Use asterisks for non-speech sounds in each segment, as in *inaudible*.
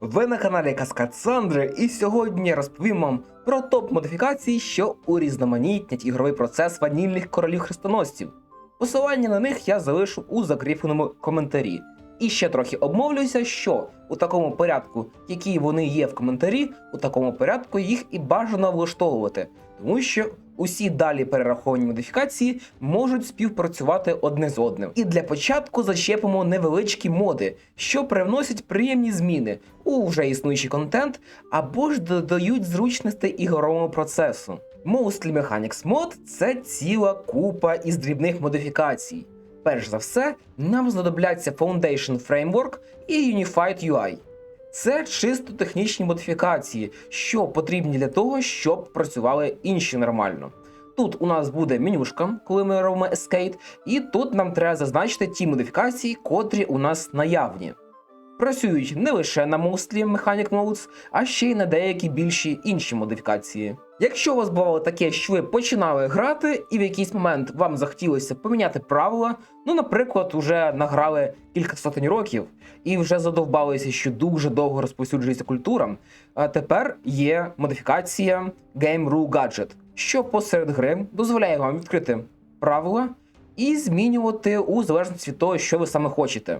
Ви на каналі Каскад Сандри, і сьогодні розповім вам про топ модифікацій, що урізноманітнять ігровий процес ванільних королів хрестоносців. Посилання на них я залишу у закріпленому коментарі. І ще трохи обмовлюся, що у такому порядку, який вони є в коментарі, у такому порядку їх і бажано влаштовувати, тому що усі далі перераховані модифікації можуть співпрацювати одне з одним. І для початку зачепимо невеличкі моди, що привносять приємні зміни у вже існуючий контент, або ж додають зручностей ігровому процесу. Mostly Mechanics Mod – це ціла купа із дрібних модифікацій. Перш за все, нам знадобляться Foundation Framework і Unified UI. Це чисто технічні модифікації, що потрібні для того, щоб працювали інші нормально. Тут у нас буде менюшка, коли ми робимо Escape, і тут нам треба зазначити ті модифікації, котрі у нас наявні. Працюють не лише на Mostly Mechanic Modes, а ще й на деякі більші інші модифікації. Якщо у вас бувало таке, що ви починали грати, і в якийсь момент вам захотілося поміняти правила, ну, наприклад, уже награли кілька сотень років і вже задовбалися, що дуже довго розповсюджується культура, а тепер є модифікація Game Rule Gadget, що посеред гри дозволяє вам відкрити правила і змінювати у залежності від того, що ви саме хочете.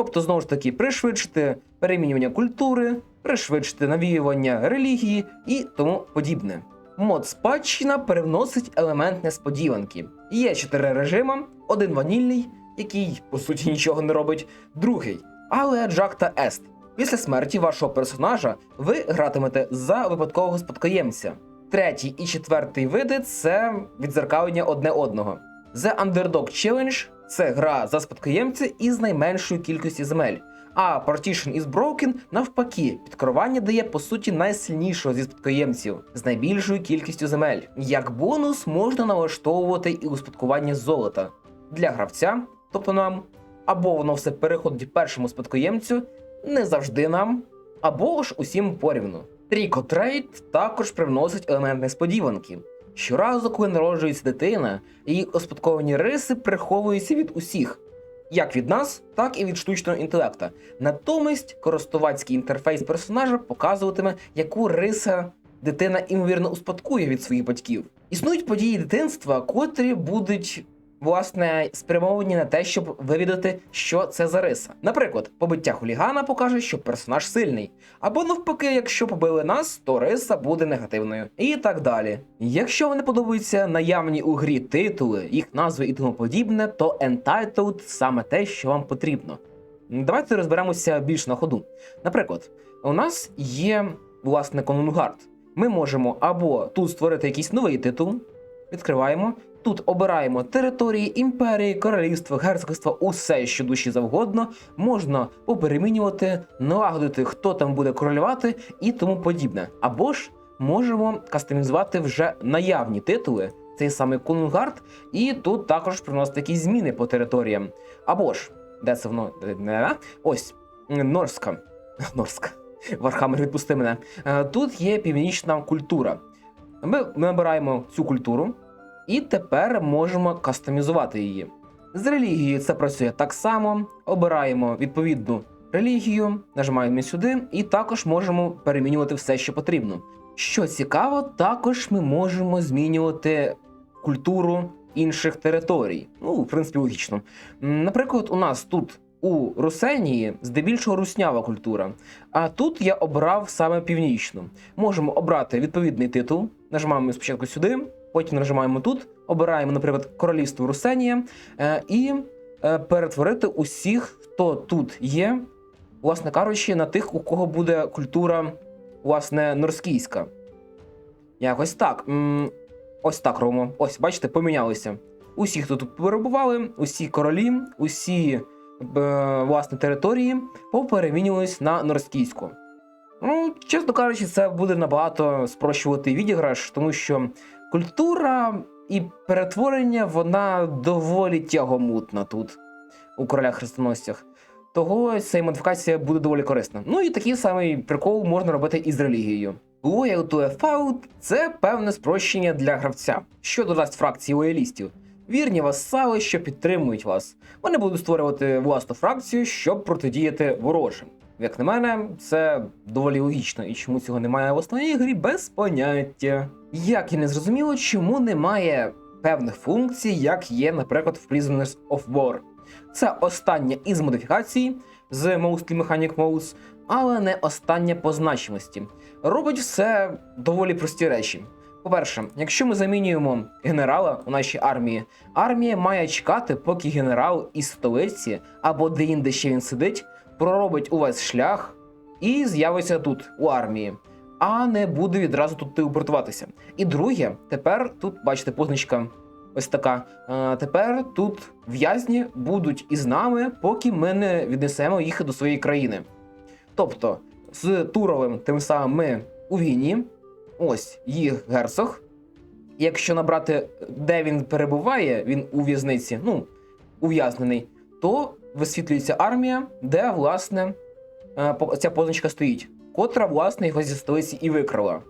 Тобто, знову ж таки, пришвидшити перемінювання культури, пришвидшити навіювання релігії і тому подібне. Мод спадщина перевносить елемент несподіванки. Є чотири режими: один ванільний, який по суті нічого не робить, другий але Джакта Ест. Після смерті вашого персонажа ви гратимете за випадкового спадкоємця. Третій і четвертий види це відзеркалення одне одного. The Underdog Challenge це гра за спадкоємця із найменшою кількістю земель. А Partition is Broken навпаки, підкорування дає по суті найсильнішого зі спадкоємців з найбільшою кількістю земель. Як бонус можна налаштовувати і успадкування золота для гравця, тобто нам, або воно все переходить першому спадкоємцю, не завжди нам, або ж усім порівну. Тріко Трейд також привносить елемент несподіванки. Щоразу, коли народжується дитина, її успадковані риси приховуються від усіх, як від нас, так і від штучного інтелекта. Натомість користувацький інтерфейс персонажа показуватиме, яку риса дитина імовірно успадкує від своїх батьків. Існують події дитинства, котрі будуть. Власне, спрямовані на те, щоб вивідати, що це за риса. Наприклад, побиття хулігана покаже, що персонаж сильний. Або навпаки, якщо побили нас, то риса буде негативною. І так далі. Якщо вам не подобаються наявні у грі титули, їх назви і тому подібне, то Entitled саме те, що вам потрібно. Давайте розберемося більш на ходу. Наприклад, у нас є власне Конунгард. Ми можемо або тут створити якийсь новий титул, відкриваємо. Тут обираємо території, імперії, королівства, герцогства, усе, що душі завгодно. Можна поперемінювати, налагодити, хто там буде королювати і тому подібне. Або ж можемо кастомізувати вже наявні титули, цей самий Конунгард, і тут також приносити якісь зміни по територіям. Або ж, де це воно? Ось Норська. *laughs* Норська. Вархаммер, відпусти мене. Е, Тут є північна культура. Ми набираємо цю культуру. І тепер можемо кастомізувати її. З релігією це працює так само. Обираємо відповідну релігію, нажимаємо сюди, і також можемо перемінювати все, що потрібно. Що цікаво, також ми можемо змінювати культуру інших територій. Ну, в принципі, логічно. Наприклад, у нас тут у Русенії здебільшого руснява культура. А тут я обрав саме північну. Можемо обрати відповідний титул, нажимаємо спочатку сюди, потім нажимаємо тут, обираємо, наприклад, королівство Русенія е, і е, перетворити усіх, хто тут є, власне кажучи, на тих, у кого буде культура, власне, норськійська. Якось так. Ось так робимо. Ось, бачите, помінялися. Усі, хто тут перебували, усі королі, усі е, власне території поперемінювались на норськійську. Ну, чесно кажучи, це буде набагато спрощувати відіграш, тому що культура і перетворення вона доволі тягомутна тут, у королях хрестоносцях. Того ця модифікація буде доволі корисна. Ну і такий самий прикол можна робити і з релігією. Loyal to a Fault – це певне спрощення для гравця, що додасть фракції лоялістів. Вірні васали, що підтримують вас. Вони будуть створювати власну фракцію, щоб протидіяти ворожим. Як на мене, це доволі логічно, і чому цього немає в основній грі без поняття. Як і не зрозуміло, чому немає певних функцій, як є, наприклад, в Prisoners of War. Це остання із модифікацій з Mostly Mechanic Modes, але не остання по значимості. Робить все доволі прості речі. По-перше, якщо ми замінюємо генерала у нашій армії, армія має чекати, поки генерал із столиці або де-інде ще він сидить, проробить увесь шлях і з'явиться тут, у армії, а не буде відразу тут телепортуватися. І друге, тепер тут, бачите, позначка ось така. Тепер тут в'язні будуть із нами, поки ми не віднесемо їх до своєї країни. Тобто, з Туровим тим самим ми у війні, ось їх герцог. Якщо набрати, де він перебуває, він у в'язниці, ну, ув'язнений, то висвітлюється армія, де, власне, е, ця позначка стоїть, котра, власне, його зі столиці і викрала.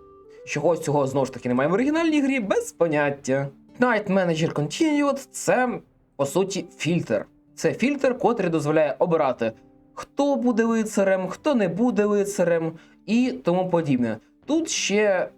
Чогось цього знову ж таки немає в оригінальній грі, без поняття. Night Manager Continued це, по суті, фільтр. Це фільтр, котрий дозволяє обирати, хто буде лицарем, хто не буде лицарем і тому подібне. Тут ще, е,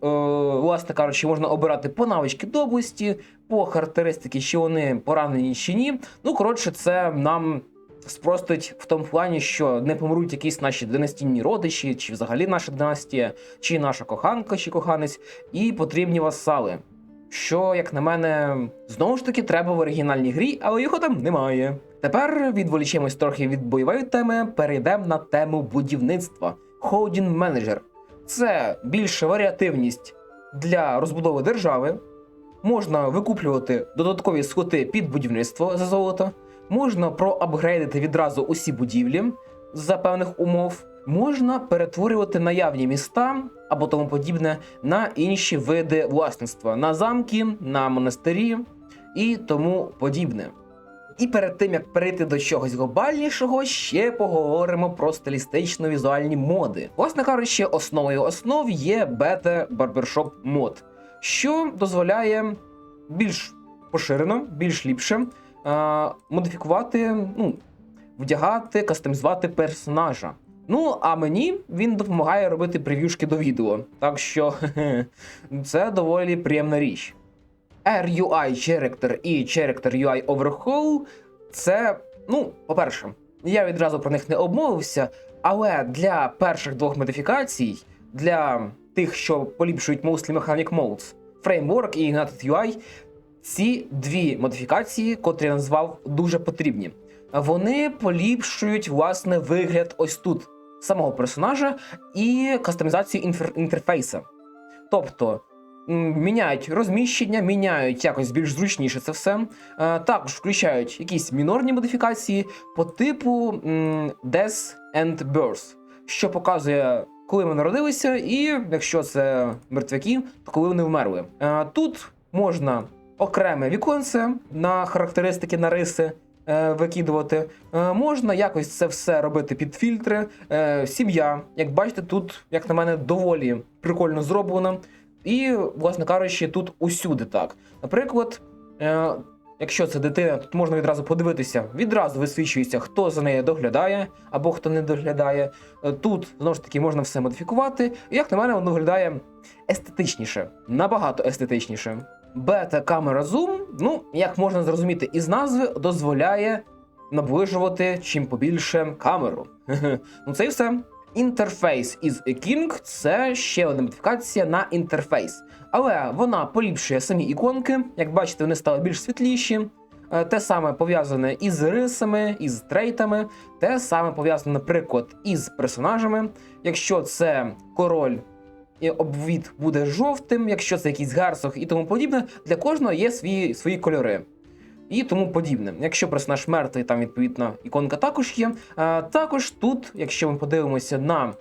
власне кажучи, можна обирати по навички доблесті, по характеристики, чи вони поранені чи ні. Ну, коротше, це нам спростить в тому плані, що не помруть якісь наші династійні родичі, чи взагалі наша династія, чи наша коханка, чи коханець, і потрібні васали. Що, як на мене, знову ж таки треба в оригінальній грі, але його там немає. Тепер відволічемось трохи від бойової теми, перейдемо на тему будівництва. Holding Manager. Це більша варіативність для розбудови держави. Можна викуплювати додаткові схоти під будівництво за золото. Можна проапгрейдити відразу усі будівлі за певних умов. Можна перетворювати наявні міста або тому подібне на інші види власництва, на замки, на монастирі і тому подібне. І перед тим як перейти до чогось глобальнішого, ще поговоримо про стилістично-візуальні моди. Власне кажучи, основою основ є бета Barbershop мод, що дозволяє більш поширено, більш ліпше модифікувати, ну, вдягати, кастомізувати персонажа. Ну, а мені він допомагає робити прев'юшки до відео. Так що *laughs* це доволі приємна річ. RUI Character і Character UI Overhaul це, ну, по-перше, я відразу про них не обмовився, але для перших двох модифікацій, для тих, що поліпшують Mostly Mechanic Modes, Framework і Ignited UI, ці дві модифікації, котрі я назвав, дуже потрібні. Вони поліпшують власне вигляд ось тут самого персонажа і кастомізацію інфер- інтерфейса. Тобто міняють розміщення, міняють якось більш зручніше це все. Е, Також включають якісь мінорні модифікації по типу Death and Birth, що показує, коли ми народилися, і якщо це мертвяки, то коли вони вмерли. Е, Тут можна окреме віконце на характеристики, на риси. е, Викидувати Е, можна якось це все робити під фільтри. Е, Сім'я, як бачите, тут, як на мене, доволі прикольно зроблено. І, власне кажучи, тут усюди так. Наприклад, якщо це дитина, тут можна відразу подивитися, відразу висвічується, хто за нею доглядає або хто не доглядає. Тут знову ж таки можна все модифікувати. І як на мене, воно виглядає естетичніше, набагато естетичніше. Бета-камера Zoom, ну, як можна зрозуміти із назви, дозволяє наближувати чим побільше камеру. *laughs* ну це і все. Інтерфейс із King це ще одна модифікація на інтерфейс. Але вона поліпшує самі іконки. Як бачите, вони стали більш світліші. Е, Те саме пов'язане із рисами, із трейтами, те саме пов'язане, наприклад, із персонажами. Якщо це король, обвід буде жовтим, якщо це якийсь герцог і тому подібне, для кожного є свої, свої кольори. І тому подібне. Якщо персонаж мертвий, там відповідно іконка також є. А, також тут, якщо ми подивимося на,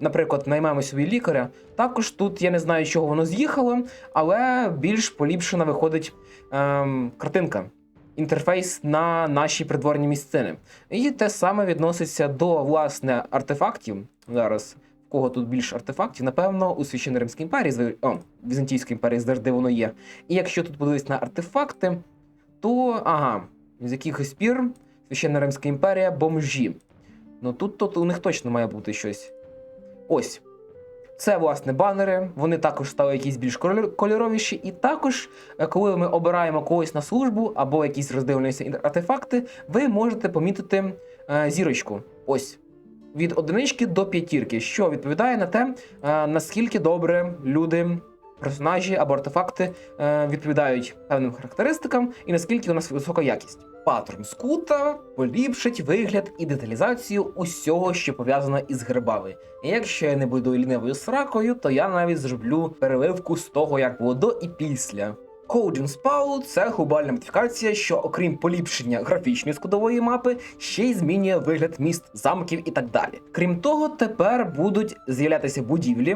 наприклад, наймемо собі лікаря, також тут я не знаю, чого воно з'їхало, але більш поліпшена виходить ем, картинка. Інтерфейс на наші придворні місцини. І те саме відноситься до власне артефактів. Зараз кого тут більше артефактів, напевно, у Священної Римській імперії, о, Візантійській імперії завжди воно є. І якщо тут подивитися на артефакти, то ага, з якихось пір Священна Римська імперія бомжі. Ну тут, тут у них точно має бути щось. Ось. Це, власне, банери. Вони також стали якісь більш кольоровіші. І також, е, коли ми обираємо когось на службу або якісь роздивлюємося ін- артефакти, ви можете помітити е, зірочку. Ось. Від одинички до п'ятірки, що відповідає на те, е, наскільки добре люди, персонажі або артефакти е, відповідають певним характеристикам і наскільки у нас висока якість. Патрон скута поліпшить вигляд і деталізацію усього, що пов'язано із грибами. І якщо я не буду лінивою сракою, то я навіть зроблю переливку з того, як було до і після. Coding Spell – це глобальна модифікація, що, окрім поліпшення графічної складової мапи, ще й змінює вигляд міст, замків і так далі. Крім того, тепер будуть з'являтися будівлі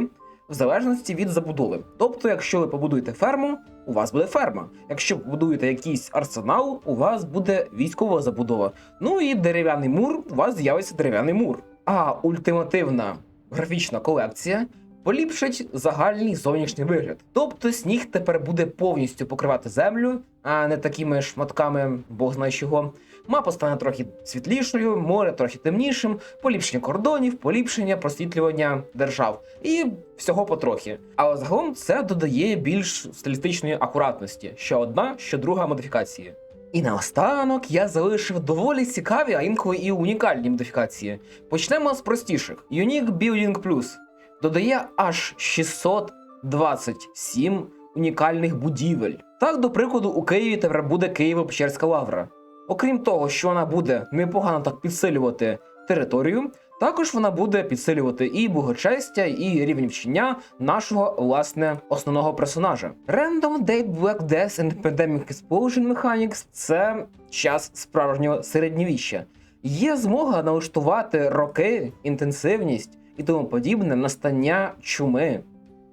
в залежності від забудови. Тобто, якщо ви побудуєте ферму, у вас буде ферма. Якщо побудуєте якийсь арсенал, у вас буде військова забудова. Ну і дерев'яний мур, у вас з'явиться дерев'яний мур. А ультимативна графічна колекція поліпшить загальний зовнішній вигляд. Тобто сніг тепер буде повністю покривати землю, а не такими шматками, бог знає чого. Мапа стане трохи світлішою, море трохи темнішим, поліпшення кордонів, поліпшення просвітлювання держав і всього потрохи. Але загалом це додає більш стилістичної акуратності, що одна, що друга модифікації. І наостанок я залишив доволі цікаві, а інколи і унікальні модифікації. Почнемо з простіших: Unique Building Plus додає аж 627 унікальних будівель. Так, до прикладу, у Києві тепер буде Києво-Печерська лавра. Окрім того, що вона буде непогано так підсилювати територію, також вона буде підсилювати і благочестя, і рівень вчення нашого власне основного персонажа. Random Date Black Death and Pandemic Explosion Mechanics – це час справжнього середньовіща. Є змога налаштувати роки, інтенсивність і тому подібне настання чуми,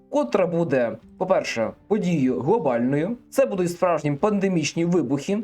котра буде, по-перше, подією глобальною. Це будуть справжні пандемічні вибухи,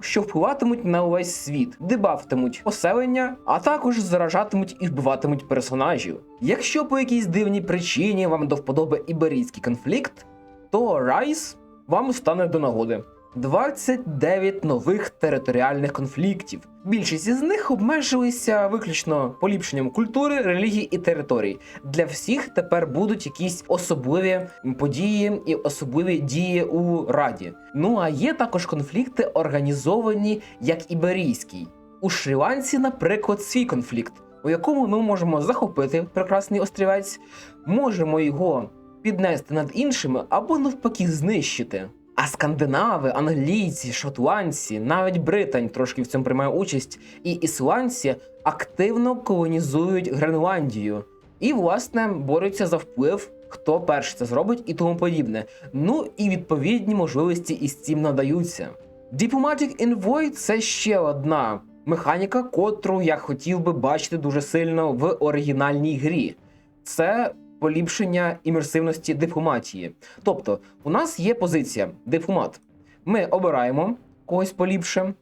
що впливатимуть на увесь світ, дебафтимуть поселення, а також заражатимуть і вбиватимуть персонажів. Якщо по якійсь дивній причині вам до вподоби іберійський конфлікт, то Райс вам стане до нагоди. 29 нових територіальних конфліктів. Більшість із них обмежилися виключно поліпшенням культури, релігії і територій. Для всіх тепер будуть якісь особливі події і особливі дії у раді. Ну а є також конфлікти, організовані як іберійський. У Шрі-Ланці, наприклад, свій конфлікт, у якому ми можемо захопити прекрасний острівець, можемо його піднести над іншими або навпаки знищити. А скандинави, англійці, шотландці, навіть Британь трошки в цьому приймає участь, і ісландці активно колонізують Гренландію і, власне, борються за вплив, хто перший це зробить і тому подібне. Ну і відповідні можливості із цим надаються. Diplomatic Envoy – це ще одна механіка, котру я хотів би бачити дуже сильно в оригінальній грі. Це поліпшення імерсивності дипломатії. Тобто, у нас є позиція дипломат. Ми обираємо когось поліпше,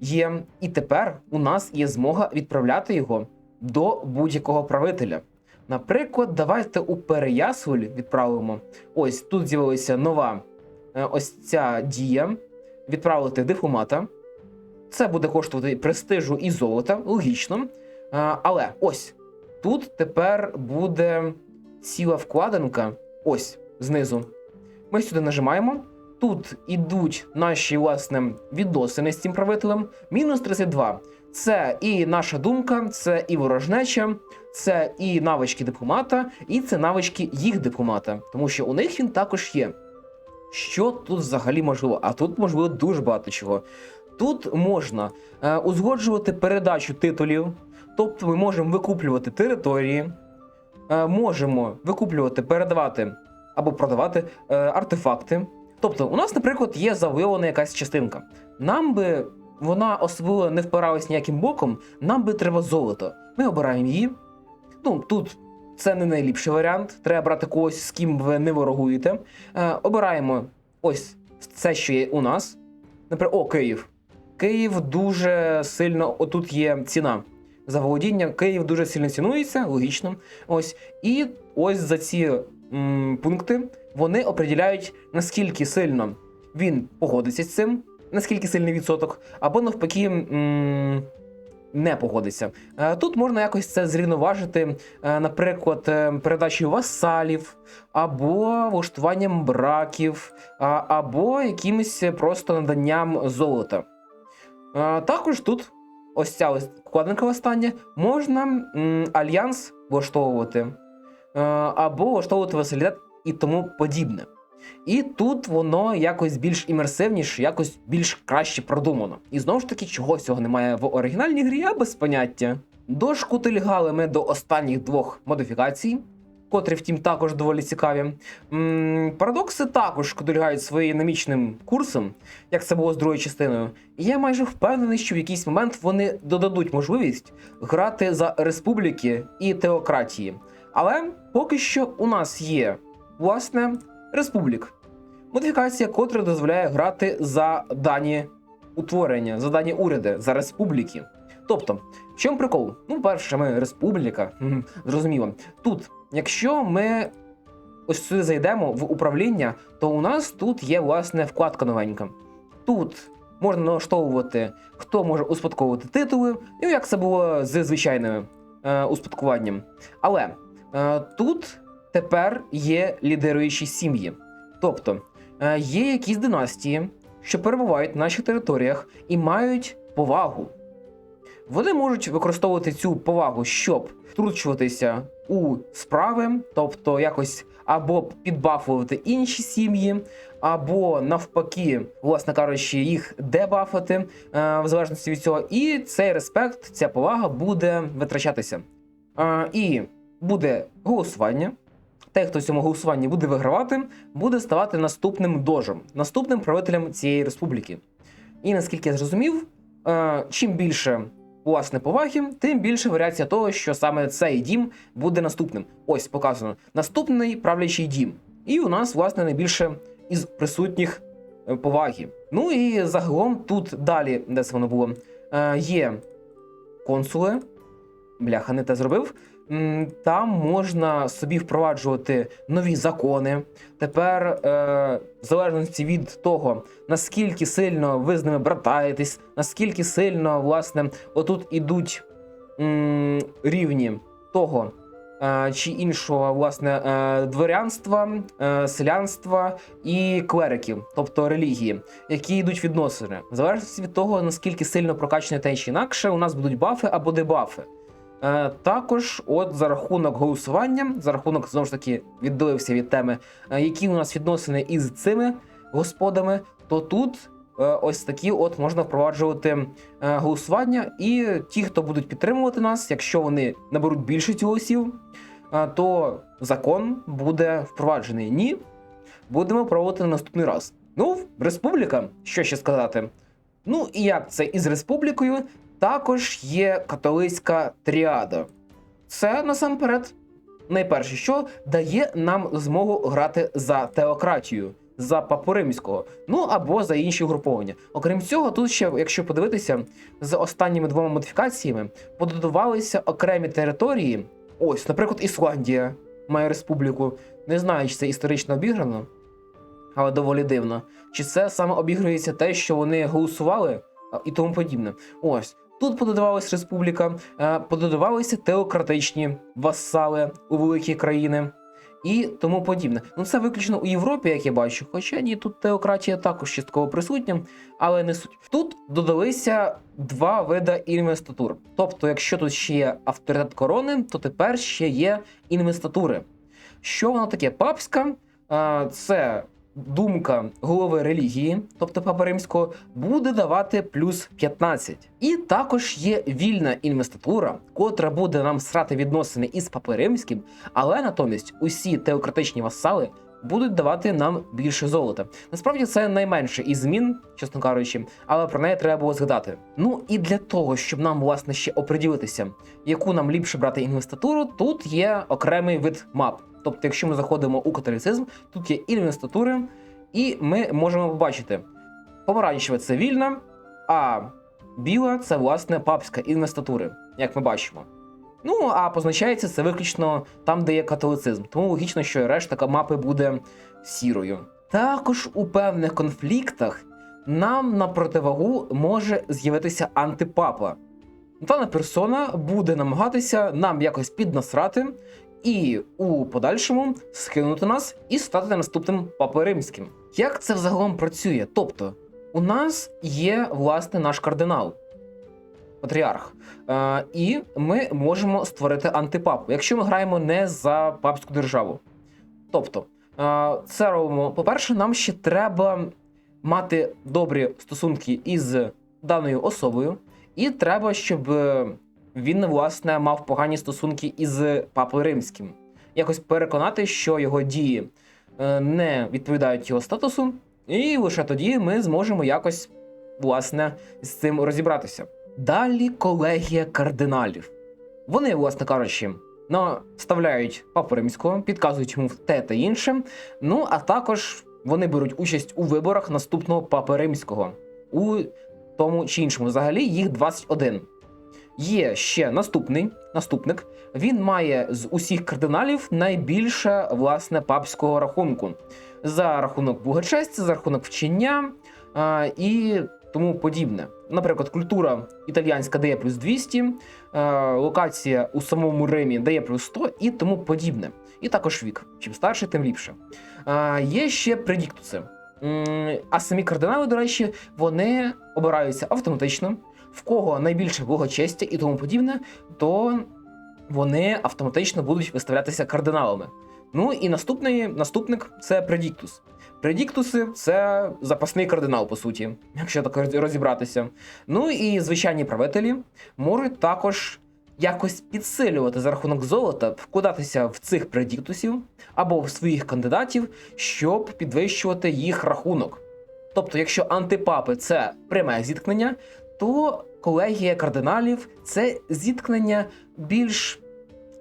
є, і тепер у нас є змога відправляти його до будь-якого правителя. Наприклад, давайте у Переяславль відправимо. Ось тут з'явилася нова е, ось ця дія. Відправити дипломата. Це буде коштувати престижу і золота, логічно. Е, Але ось тут тепер буде ціла вкладинка. Ось знизу. Ми сюди нажимаємо. Тут ідуть наші власне відносини з цим правителем. Мінус 32. Це і наша думка, це і ворожнеча, це і навички дипломата, і це навички їх дипломата. Тому що у них він також є. Що тут взагалі можливо? А тут можливо дуже багато чого. Тут можна е, узгоджувати передачу титулів, тобто ми можемо викуплювати території, можемо викуплювати, передавати або продавати е, артефакти. Тобто, у нас, наприклад, є завойована якась частинка. Нам би вона особливо не впиралась ніяким боком, нам би треба золото. Ми обираємо її. Ну, тут це не найліпший варіант. Треба брати когось, з ким ви не ворогуєте. Е, обираємо ось це, що є у нас. Наприклад, о, Київ. Київ дуже сильно. Отут є ціна. За володіння Київ дуже сильно цінується, логічно. Ось. І ось за ці м, пункти вони определяють, наскільки сильно він погодиться з цим, наскільки сильний відсоток, або навпаки, м, не погодиться. Е, Тут можна якось це зрівноважити, е, наприклад, е, передачею васалів, або влаштуванням браків, або якимось просто наданням золота. Також тут ось ця ось вкладинка остання, можна м, альянс влаштовувати, е, або влаштовувати васалітет і тому подібне. І тут воно якось більш імерсивніше, якось більш краще продумано. І знову ж таки, чого цього немає в оригінальній грі, я без поняття. Дошкутильгали ми до останніх двох модифікацій, котрі, втім, також доволі цікаві. М, Парадокси також шкодильгають своїм намічним курсом, як це було з другою частиною. І я майже впевнений, що в якийсь момент вони додадуть можливість грати за республіки і теократії. Але поки що у нас є власне республік. Модифікація, котра дозволяє грати за дані утворення, за дані уряди, за республіки. Тобто, в чому прикол? Ну, перше, ми республіка, зрозуміло. Тут, якщо ми ось сюди зайдемо в управління, то у нас тут є власне вкладка новенька. Тут можна налаштовувати, хто може успадковувати титули, ну як це було з звичайним е, успадкуванням. Але е, тут тепер є лідеруючі сім'ї. Тобто е, є якісь династії, що перебувають на наших територіях і мають повагу. Вони можуть використовувати цю повагу, щоб втручуватися у справи, тобто якось або підбафувати інші сім'ї, або навпаки, власне кажучи, їх дебафати е, в залежності від цього. І цей респект, ця повага буде витрачатися. Е, і буде голосування. Той, хто в цьому голосуванні буде вигравати, буде ставати наступним дожем, наступним правителем цієї республіки. І наскільки я зрозумів, е, чим більше власне поваги, тим більше варіація того, що саме цей дім буде наступним. Ось показано наступний правлячий дім. І у нас, власне, найбільше із присутніх е, поваги. Ну і загалом тут далі, де це воно було, е, є консули. Бляха, не те зробив. Там можна собі впроваджувати нові закони. Тепер, е, в залежності від того, наскільки сильно ви з ними братаєтесь, наскільки сильно, власне, отут ідуть рівні того е, чи іншого, власне, е, дворянства, селянства і клериків, тобто релігії, які йдуть відносини. В залежності від того, наскільки сильно прокачане те чи інакше, у нас будуть бафи або дебафи. Е, також, от за рахунок голосування, за рахунок знову ж таки віддалився від теми, е, які у нас відносини із цими господами, то тут е, ось такі от можна впроваджувати голосування. І ті, хто будуть підтримувати нас, якщо вони наберуть більшість голосів, то закон буде впроваджений. Ні, будемо пробувати на наступний раз. Ну, республіка, що ще сказати. Ну і як це із республікою, також є католицька тріада. Це насамперед найперше, що дає нам змогу грати за теократію, за папу римського, ну або за інші угруповання. Окрім цього, тут ще, якщо подивитися, з останніми двома модифікаціями пододавалися окремі території. Ось, наприклад, Ісландія має республіку. Не знаю, чи це історично обіграно, але доволі дивно. Чи це саме обігрується те, що вони голосували і тому подібне. Ось. Тут пододавалась республіка, е, пододавалися теократичні васали у великі країни і тому подібне. Ну це виключно у Європі, як я бачу. Хоча ні, тут теократія також частково присутня, але не суть. Тут додалися два види інвестатур. Тобто, якщо тут ще є авторитет корони, то тепер ще є інвестатури. Що воно таке? Папська е, це думка голови релігії, тобто Папа Римського, буде давати плюс 15. І також є вільна інвестатура, котра буде нам срати відносини із Папи Римським, але натомість усі теократичні васали будуть давати нам більше золота. Насправді це найменше із змін, чесно кажучи, але про неї треба було згадати. Ну і для того, щоб нам власне ще оприділитися, яку нам ліпше брати інвестатуру, тут є окремий вид мап. Тобто, якщо ми заходимо у католіцизм, тут є інвестатури, і ми можемо побачити, помаранчева це вільна, а біла це власне папська інвестатури, як ми бачимо. Ну, а позначається це виключно там, де є католицизм. Тому логічно, що решта мапи буде сірою. Також у певних конфліктах нам на противагу може з'явитися антипапа. дана персона буде намагатися нам якось піднасрати і у подальшому скинути нас і стати наступним папою римським. Як це взагалом працює? Тобто, у нас є власне наш кардинал, патріарх, е, і ми можемо створити антипапу, якщо ми граємо не за папську державу. Тобто, е, це робимо. По-перше, нам ще треба мати добрі стосунки із даною особою, і треба, щоб е, він, власне, мав погані стосунки із папою римським. Якось переконати, що його дії е, не відповідають його статусу, і лише тоді ми зможемо якось, власне, з цим розібратися. Далі колегія кардиналів. Вони, власне кажучи, наставляють папу римського, підказують йому те та інше. Ну а також вони беруть участь у виборах наступного папи римського у тому чи іншому. Взагалі їх 21. Є ще наступний наступник. Він має з усіх кардиналів найбільше власне папського рахунку за рахунок благочестя, за рахунок вчення а, і тому подібне. Наприклад, культура італіянська дає плюс 200, е, локація у самому Римі дає плюс 100 і тому подібне. І також вік. Чим старше, тим ліпше. Е, є ще предіктуси. А самі кардинали, до речі, вони обираються автоматично. В кого найбільше благочестя і тому подібне, то вони автоматично будуть виставлятися кардиналами. Ну і наступний наступник це предіктус. Предіктуси це запасний кардинал, по суті, якщо так розібратися. Ну і звичайні правителі можуть також якось підсилювати за рахунок золота, вкладатися в цих предіктусів або в своїх кандидатів, щоб підвищувати їх рахунок. Тобто, якщо антипапи це пряме зіткнення, то колегія кардиналів це зіткнення більш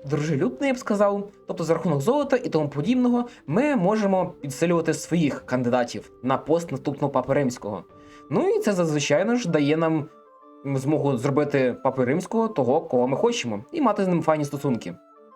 дружелюбне, я б сказав. Тобто, за рахунок золота і тому подібного, ми можемо підсилювати своїх кандидатів на пост наступного папи римського. Ну і це зазвичай ж дає нам змогу зробити папи римського того, кого ми хочемо, і мати з ним файні стосунки.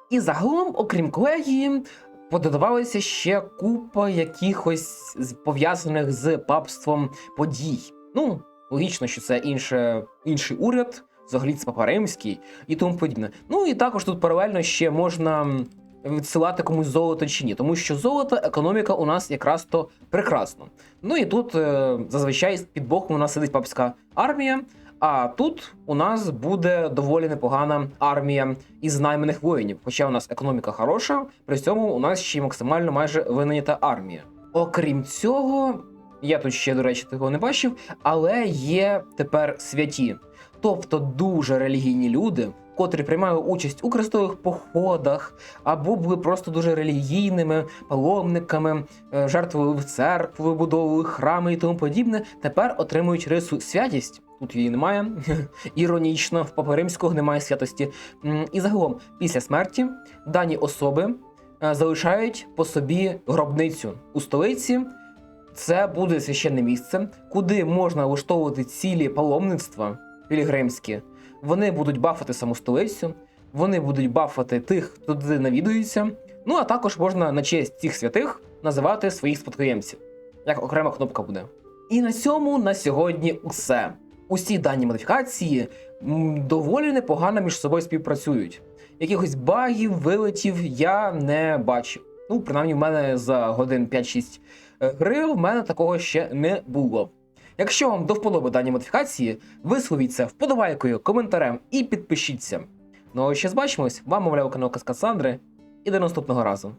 І загалом, окрім колегії, пододавалася ще купа якихось пов'язаних з папством подій. Ну, логічно, що це інше, інший уряд, взагалі це папа римський і тому подібне. Ну і також тут паралельно ще можна відсилати комусь золото чи ні, тому що золото, економіка у нас якраз то прекрасно. Ну і тут е, зазвичай під боком у нас сидить папська армія. А тут у нас буде доволі непогана армія із найманих воїнів. Хоча у нас економіка хороша, при цьому у нас ще й максимально майже винайнята армія. Окрім цього, я тут ще, до речі, такого не бачив, але є тепер святі, тобто дуже релігійні люди, котрі приймали участь у крестових походах, або були просто дуже релігійними паломниками, е, жертвували в церкву, вибудовували храми і тому подібне, тепер отримують рису святість. Тут її немає. *laughs* Іронічно, в Папи Римського немає святості. І загалом, після смерті дані особи е, залишають по собі гробницю у столиці. Це буде священне місце, куди можна влаштовувати цілі паломництва пілігримські. Вони будуть бафати саму столицю, вони будуть бафати тих, хто туди навідується. Ну а також можна на честь цих святих називати своїх спадкоємців. Як окрема кнопка буде. І на цьому на сьогодні усе. Усі дані модифікації доволі непогано між собою співпрацюють. Якихось багів, вилетів я не бачив. Ну, принаймні, в мене за годин 5-6 е, гри в мене такого ще не було. Якщо вам до вподоби дані модифікації, висловіть це вподобайкою, коментарем і підпишіться. Ну а ще збачимось, вам мовляв канал Каскад Сандри, і до наступного разу.